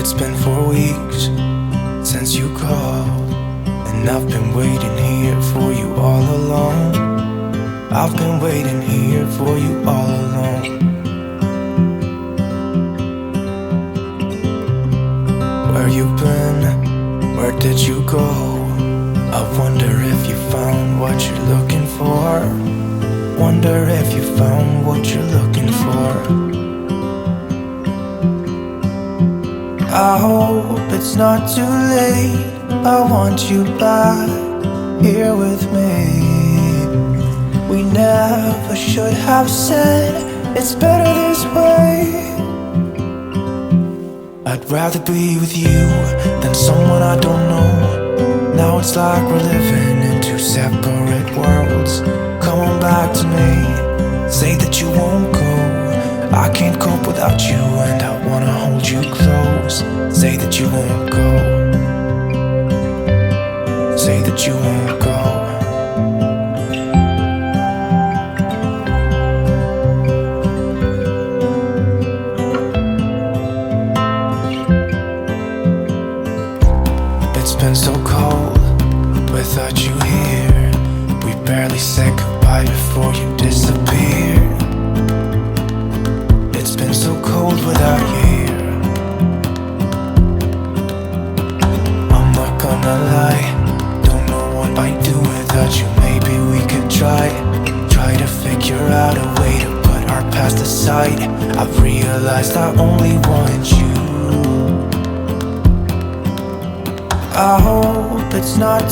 It's been four weeks since you called, and I've been waiting here for you all along. I've been waiting here for you all along. Where you been? Where did you go? I wonder if you found what you're looking for. Wonder if you found what you're looking for. I hope it's not too late. I want you back here with me. We never should have said it's better this way. I'd rather be with you than someone I don't know. Now it's like we're living in two separate worlds. Come on back to me, say that you won't go. I can't cope without you, and I wanna hold you close. Say that you won't go. Say that you won't go.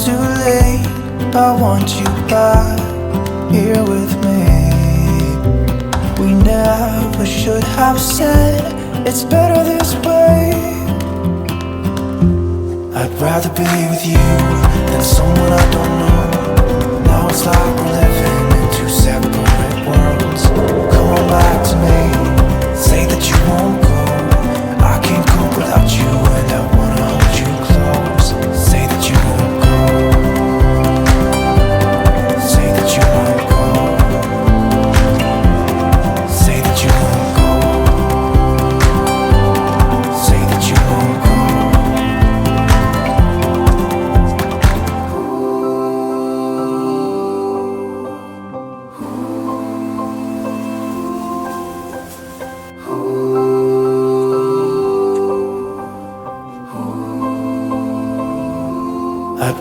Too late. I want you back here with me. We never should have said it's better this way. I'd rather be with you than someone I don't know. Now it's like we're living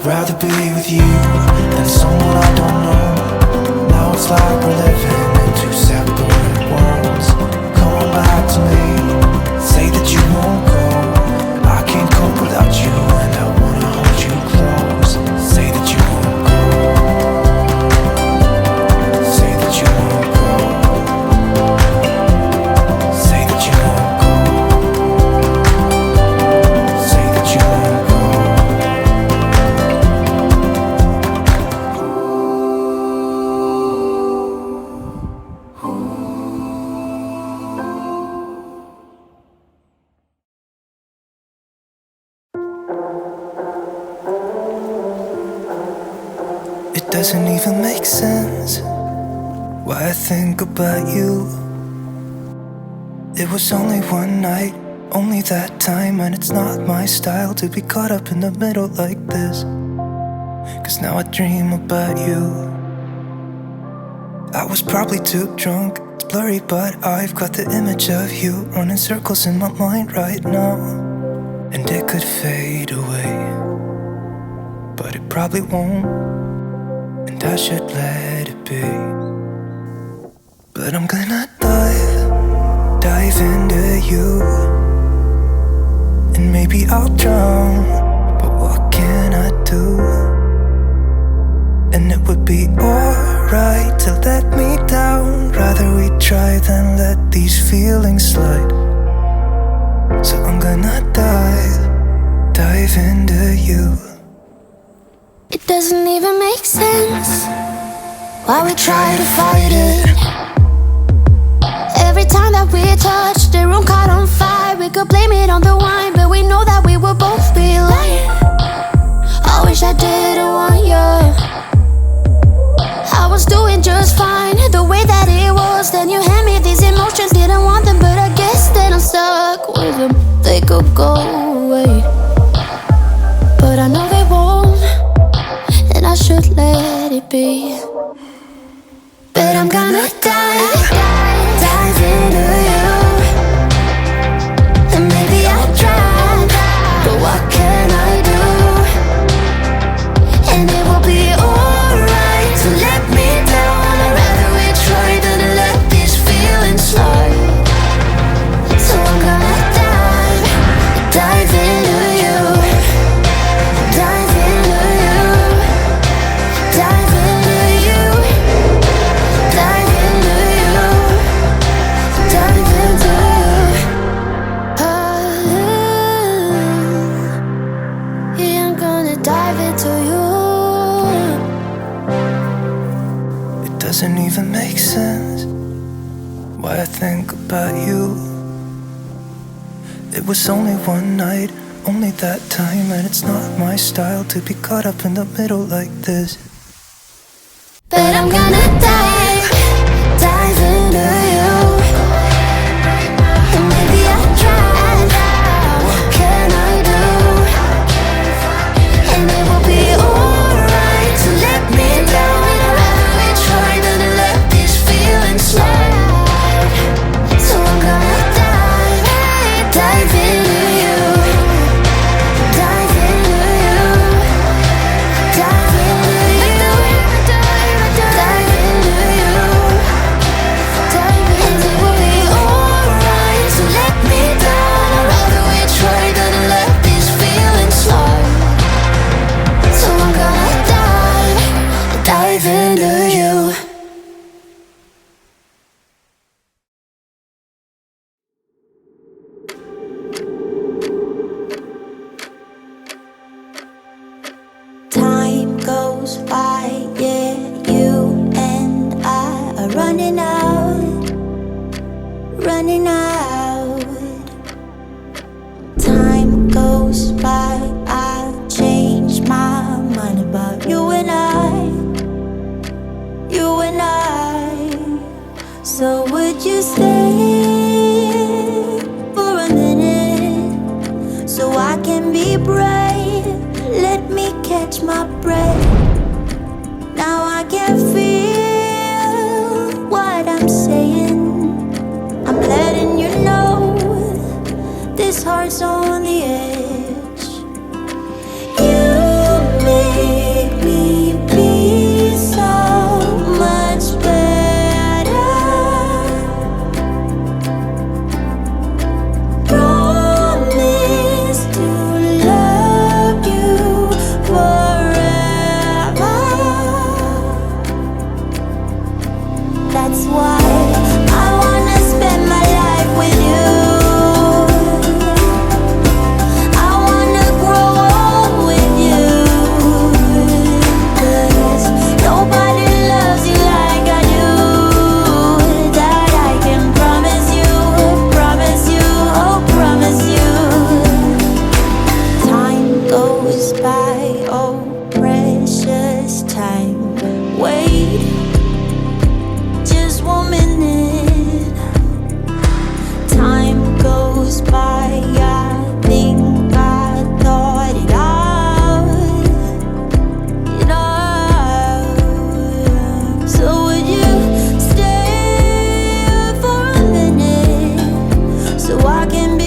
rather be with you than someone I don't know. Now it's like we're living in two separate worlds. Come on back to me, doesn't even make sense why I think about you. It was only one night, only that time, and it's not my style to be caught up in the middle like this. Cause now I dream about you. I was probably too drunk, it's blurry, but I've got the image of you running circles in my mind right now. And it could fade away, but it probably won't and I should let it be. But I'm gonna dive, dive into you, and maybe I'll drown. But what can I do? And it would be alright to let me down. Rather we try than let these feelings slide. So I'm gonna dive, dive into you. It doesn't even make sense why we try to fight it. Every time that we touch, the room caught on fire. We could blame it on the wine, but we know that we will both be lying. I wish I didn't want you. I was doing just fine, the way that it was. Then you hand me these emotions, didn't want them, but I guess that I'm stuck with them. They could go should let it be. But I'm gonna die. It was only one night, only that time, and it's not my style to be caught up in the middle like this. But I'm gonna die. my breath. Can be